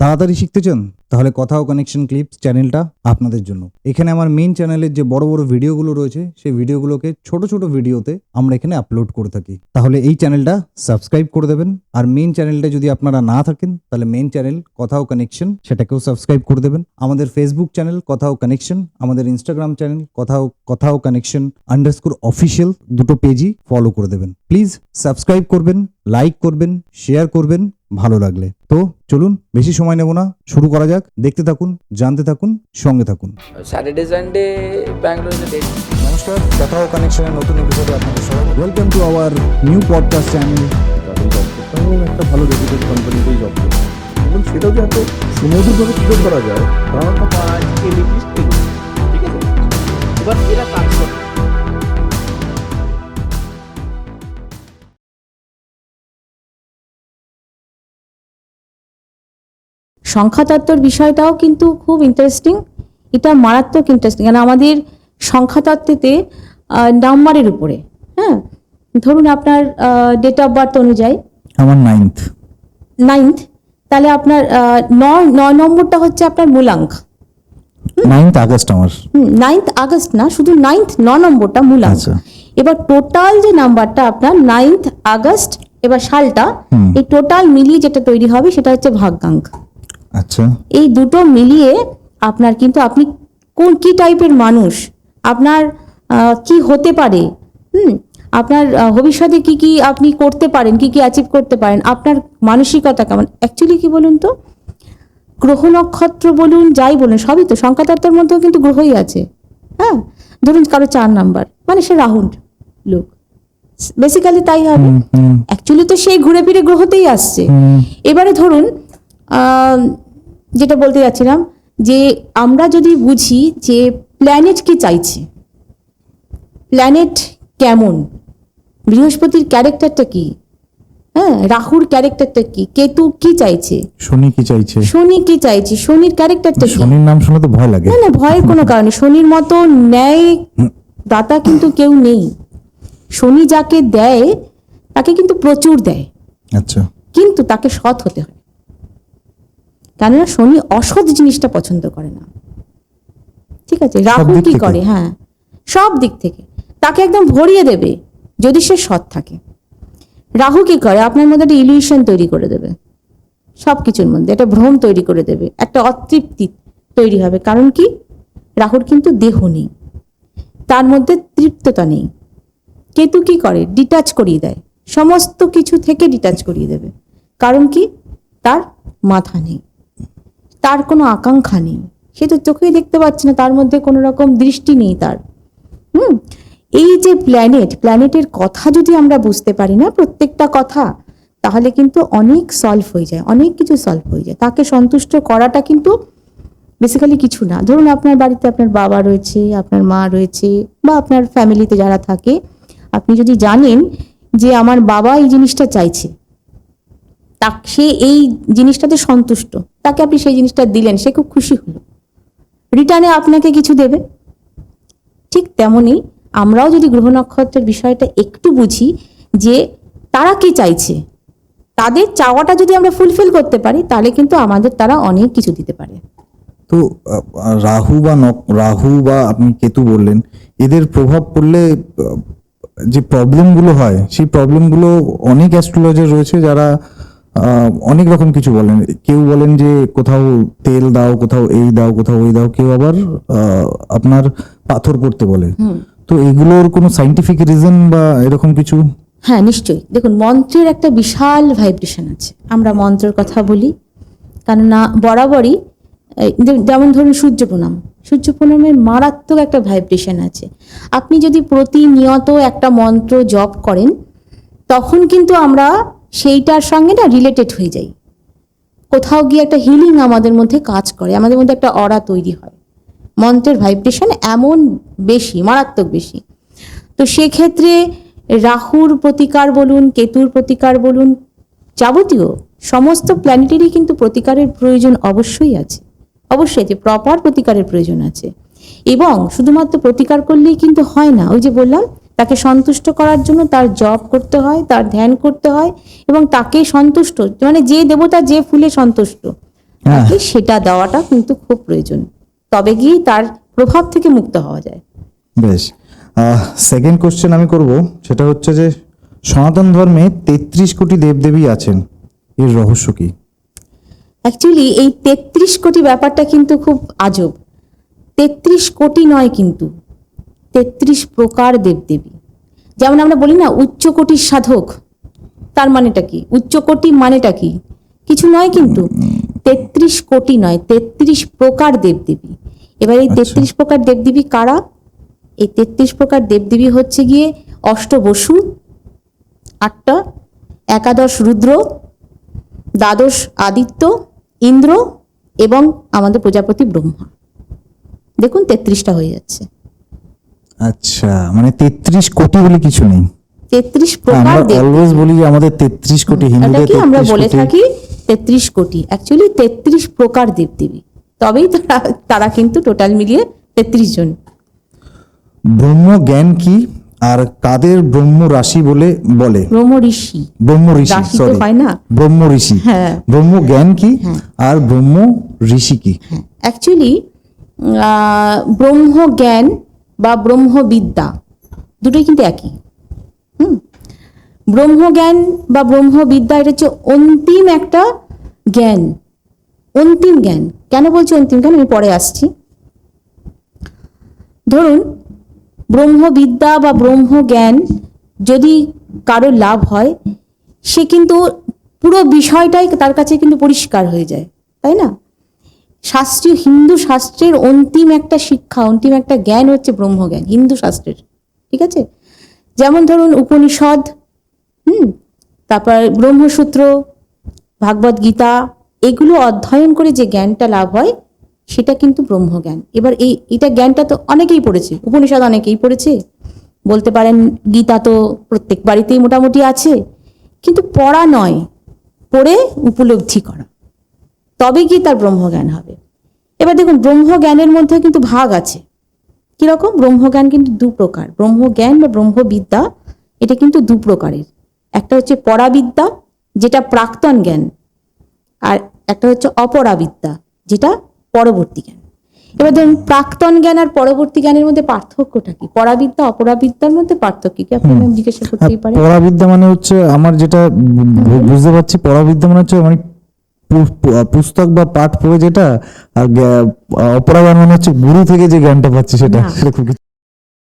তাড়াতাড়ি শিখতে চান? তাহলে কথা ও কানেকশন ক্লিপস চ্যানেলটা আপনাদের জন্য। এখানে আমার মেইন চ্যানেলের যে বড় বড় ভিডিওগুলো রয়েছে, সেই ভিডিওগুলোকে ছোট ছোট ভিডিওতে আমরা এখানে আপলোড করে থাকি। তাহলে এই চ্যানেলটা সাবস্ক্রাইব করে দেবেন, আর মেইন চ্যানেলটা যদি আপনারা না থাকেন, তাহলে মেইন চ্যানেল কথাও কানেকশন সেটাকেও সাবস্ক্রাইব করে দেবেন। আমাদের ফেসবুক চ্যানেল কথা ও কানেকশন আমাদের ইনস্টাগ্রাম চ্যানেল কথা কথাও কানেকশন আন্ডারস্কোর অফিসিয়াল দুটো পেজই ফলো করে দেবেন। প্লিজ সাবস্ক্রাইব করবেন লাইক করবেন শেয়ার করবেন ভালো লাগলে। তো চলুন বেশি সময় নেব না শুরু করা যাক। দেখতে থাকুন জানতে থাকুন সঙ্গে থাকুন। স্যাটারডে সানডে ব্যাঙ্গালোর নমস্কার কথা ও কানেকশনের নতুন এপিসোডে আপনাদের স্বাগত। Welcome to our new podcast channel একটা ভালো রেপুটেড কোম্পানিতেই জব করতে হবে। এবং সেটাও যে এত সুমধুরভাবে তুলে ধরা যায় পাঁচ ঠিক আছে? এবার এরা কাজ করে সংখ্যাতত্ত্বর বিষয়টাও কিন্তু খুব ইন্টারেস্টিং এটা মারাত্মক ইন্টারেস্টিং কারণ আমাদের সংখ্যাতত্ত্বেতে নাম্বারের উপরে হ্যাঁ? ধরুন আপনার ডেট অফ বার্থ অনুযায়ী। আমার নাইন্থ নাইন্থ তাহলে আপনার নয় নয় নম্বরটা হচ্ছে আপনার মূলাঙ্ক। নাইন্থ আগস্ট আমার। নাইন্থ আগস্ট না শুধু নাইন্থ ন নম্বরটা মূলাঙ্ক। আচ্ছা। এবার টোটাল যে নাম্বারটা আপনার নাইন্থ আগস্ট এবার সালটা এই টোটাল মিলিয়ে যেটা তৈরি হবে সেটা হচ্ছে ভাগ্যাঙ্ক। আচ্ছা। এই দুটো মিলিয়ে আপনার কিন্তু আপনি কোন কি টাইপের মানুষ? আপনার কি হতে পারে? হুম? আপনার ভবিষ্যতে কি কি আপনি করতে পারেন কি কি অ্যাচিভ করতে পারেন? আপনার মানসিকতা কেমন? অ্যাকচুয়ালি কি বলুন তো? গ্রহ নক্ষত্র বলুন যাই বলুন সবই তো সংখ্যাতত্ত্বের মধ্যেও কিন্তু গ্রহই আছে। হ্যাঁ? ধরুন কারও চার নাম্বার মানে সে রাহুল লোক। বেসিক্যালি তাই হবে। অ্যাকচুয়ালি তো সেই ঘুরে ফিরে গ্রহতেই আসছে। এবারে ধরুন যেটা বলতে যাচ্ছিলাম যে আমরা যদি বুঝি যে প্ল্যানেট কি চাইছে প্ল্যানেট কেমন বৃহস্পতির ক্যারেক্টারটা কি হ্যাঁ রাহুর ক্যারেক্টারটা কি কেতু কি চাইছে? শনি কি চাইছে? শনি কি চাইছে? শনির ক্যারেক্টারটা শনির নাম শুনে তো ভয় লাগে। না না ভয়ের কোনো কারণে শনির মতো ন্যায় দাতা কিন্তু কেউ নেই। শনি যাকে দেয় তাকে কিন্তু প্রচুর দেয়। আচ্ছা। কিন্তু তাকে সৎ হতে হয়। কেননা শনি অসৎ জিনিসটা পছন্দ করে না। ঠিক আছে? রাহু কি করে? হ্যাঁ। সব দিক থেকে। তাকে একদম ভরিয়ে দেবে যদি সে সৎ থাকে। রাহু কি করে? আপনার মধ্যে একটা ইলিউশন তৈরি করে দেবে। সব কিছুর মধ্যে একটা ভ্রম তৈরি করে দেবে। একটা অতৃপ্তি তৈরি হবে। কারণ কি? রাহুর কিন্তু দেহ নেই। তার মধ্যে তৃপ্ততা নেই। কেতু কি করে? ডিটাচ করিয়ে দেয়। সমস্ত কিছু থেকে ডিটাচ করিয়ে দেবে। কারণ কি? তার মাথা নেই। তার কোনো আকাঙ্ক্ষা নেই। সে তো চোখেই দেখতে পাচ্ছে না, তার মধ্যে কোনো রকম দৃষ্টি নেই তার। হুম? এই যে প্ল্যানেট প্ল্যানেটের কথা যদি আমরা বুঝতে পারি না প্রত্যেকটা কথা, তাহলে কিন্তু অনেক সলভ হয়ে যায়, অনেক কিছু সলভ হয়ে যায়। তাকে সন্তুষ্ট করাটা কিন্তু বেসিক্যালি কিছু না। ধরুন আপনার বাড়িতে আপনার বাবা রয়েছে, আপনার মা রয়েছে, বা আপনার ফ্যামিলিতে যারা থাকে, আপনি যদি জানেন যে আমার বাবা এই জিনিসটা চাইছে তা সে এই জিনিসটাতে সন্তুষ্ট। তাকে আপনি সেই জিনিসটা দিলেন, সে খুব খুশি হলো। রিটার্নে আপনাকে কিছু দেবে? ঠিক তেমনি আমরাও যদি গ্রহ নক্ষত্রের বিষয়টা একটু বুঝি যে তারা কি চাইছে, তাদের চাওয়াটা যদি আমরা ফুলফিল করতে পারি, তাহলে কিন্তু আমাদের তারা অনেক কিছু দিতে পারে। তো রাহু বা রাহু বা আপনি কেতু বললেন, এদের প্রভাব পড়লে যে প্রবলেমগুলো হয়, সেই প্রবলেমগুলো অনেক অ্যাস্ট্রোলজার রয়েছে যারা অনেক রকম কিছু বলেন। কেউ বলেন যে কোথাও তেল দাও কোথাও এই দাও কোথাও ওই দাও কেউ আবার আপনার পাথর করতে বলে। তো এগুলোর কোনো সাইন্টিফিক রিজন বা এরকম কিছু? হ্যাঁ নিশ্চয়ই। দেখুন মন্ত্রের একটা বিশাল ভাইব্রেশন আছে। আমরা মন্ত্রের কথা বলি কেননা বরাবরই যেমন ধরুন সূর্য প্রণাম সূর্য প্রণামের মারাত্মক একটা ভাইব্রেশন আছে। আপনি যদি প্রতিনিয়ত একটা মন্ত্র জপ করেন তখন কিন্তু আমরা সেইটার সঙ্গে না রিলেটেড হয়ে যাই। কোথাও গিয়ে একটা হিলিং আমাদের মধ্যে কাজ করে, আমাদের মধ্যে একটা অরা তৈরি হয়। মন্ত্রের ভাইব্রেশন এমন বেশি, মারাত্মক বেশি। তো সেক্ষেত্রে রাহুর প্রতিকার বলুন, কেতুর প্রতিকার বলুন, যাবতীয় সমস্ত প্ল্যানেটেরই কিন্তু প্রতিকারের প্রয়োজন অবশ্যই আছে। অবশ্যই আছে প্রপার প্রতিকারের প্রয়োজন আছে। এবং শুধুমাত্র প্রতিকার করলেই কিন্তু হয় না, ওই যে বললাম তাকে সন্তুষ্ট করার জন্য তার জপ করতে হয় তার ধ্যান করতে হয় এবং তাকে সন্তুষ্ট মানে যে দেবতা যে ফুলে সন্তুষ্ট হ্যাঁ। তাকে সেটা দেওয়াটা কিন্তু খুব প্রয়োজন। তবে গিয়ে তার প্রভাব থেকে মুক্ত হওয়া যায়। বেশ। সেকেন্ড কোশ্চেন আমি করব। সেটা হচ্ছে যে সনাতন ধর্মে তেত্রিশ কোটি দেবদেবী আছেন। এর রহস্য কি? অ্যাকচুয়ালি এই তেত্রিশ কোটি ব্যাপারটা কিন্তু খুব আজব। তেত্রিশ কোটি নয় কিন্তু। তেত্রিশ প্রকার দেবদেবী। যেমন আমরা বলি না উচ্চ কোটির সাধক তার মানেটা কি? উচ্চ কোটি মানেটা কি? কিছু নয় কিন্তু তেত্রিশ কোটি নয় তেত্রিশ প্রকার দেবদেবী। এবার এই তেত্রিশ প্রকার দেবদেবী কারা? এই তেত্রিশ প্রকার দেবদেবী হচ্ছে গিয়ে অষ্টবসু আটটা একাদশ রুদ্র দ্বাদশ আদিত্য ইন্দ্র এবং আমাদের প্রজাপতি ব্রহ্মা। দেখুন তেত্রিশটা হয়ে যাচ্ছে। আচ্ছা মানে তেত্রিশ কোটি বলে কিছু নেই। তেত্রিশ প্রকার দেব অলওয়েজ বলি যে আমাদের তেত্রিশ কোটি হিন্দুদের এটাকে আমরা বলে থাকি? তেত্রিশ কোটি। অ্যাকচুয়ালি তেত্রিশ প্রকার দেবদেবী। তবেই তারা তারা কিন্তু টোটাল মিলিয়ে তেত্রিশ জন। ব্রহ্ম জ্ঞান কি? আর কাদের ব্রহ্ম রাশি বলে বলে? ব্রহ্ম ঋষি। ব্রহ্ম ঋষি সরি হয় না। ব্রহ্ম ঋষি। হ্যাঁ। ব্রহ্ম জ্ঞান কি? আর ব্রহ্ম ঋষি কি? অ্যাকচুয়ালি ব্রহ্ম জ্ঞান বা ব্রহ্মবিদ্যা, দুটোই কিন্তু একই। হুম? ব্রহ্মজ্ঞান বা ব্রহ্মবিদ্যা, এটা হচ্ছে অন্তিম একটা জ্ঞান, অন্তিম জ্ঞান। কেন বলছি অন্তিম জ্ঞান? আমি পরে আসছি। ধরুন, ব্রহ্মবিদ্যা বা ব্রহ্মজ্ঞান যদি কারোর লাভ হয়, সে কিন্তু পুরো বিষয়টাই তার কাছে কিন্তু পরিষ্কার হয়ে যায়, তাই না? শাস্ত্রীয়, হিন্দু শাস্ত্রের অন্তিম একটা শিক্ষা, অন্তিম একটা জ্ঞান হচ্ছে ব্রহ্মজ্ঞান, হিন্দু শাস্ত্রের, ঠিক আছে? যেমন ধরুন উপনিষদ, হুম? তারপর ব্রহ্মসূত্র, ভাগবত গীতা, এগুলো অধ্যয়ন করে যে জ্ঞানটা লাভ হয়, সেটা কিন্তু ব্রহ্মজ্ঞান। এবার এই, এটা জ্ঞানটা তো অনেকেই পড়েছে, উপনিষদ অনেকেই পড়েছে। বলতে পারেন গীতা তো প্রত্যেক বাড়িতেই মোটামুটি আছে, কিন্তু পড়া নয়, পড়ে উপলব্ধি করা। তবে গিয়ে তার ব্রহ্মজ্ঞান হবে? এবার দেখুন ব্রহ্মজ্ঞানের মধ্যে কিন্তু ভাগ আছে। কীরকম? ব্রহ্মজ্ঞান কিন্তু দু প্রকার। ব্রহ্মজ্ঞান বা ব্রহ্মবিদ্যা এটা কিন্তু দু প্রকারের। একটা হচ্ছে পরাবিদ্যা যেটা প্রাক্তন জ্ঞান আর একটা হচ্ছে অপরাবিদ্যা যেটা পরবর্তী জ্ঞান। এবার ধরুন প্রাক্তন জ্ঞান আর পরবর্তী জ্ঞানের মধ্যে পার্থক্যটা কি? পরাবিদ্যা অপরাবিদ্যার মধ্যে পার্থক্য কি? আপনি জিজ্ঞাসা করতেই পারেন। পরাবিদ্যা মানে হচ্ছে আমার যেটা বুঝতে পারছি পরাবিদ্যা মানে হচ্ছে মানে পু- পু- পুস্তক বা পাঠ পড়ে যেটা আর অপরাজ্ঞান মানে হচ্ছে গুরু থেকে যে জ্ঞানটা পাচ্ছি সেটা। সেরকম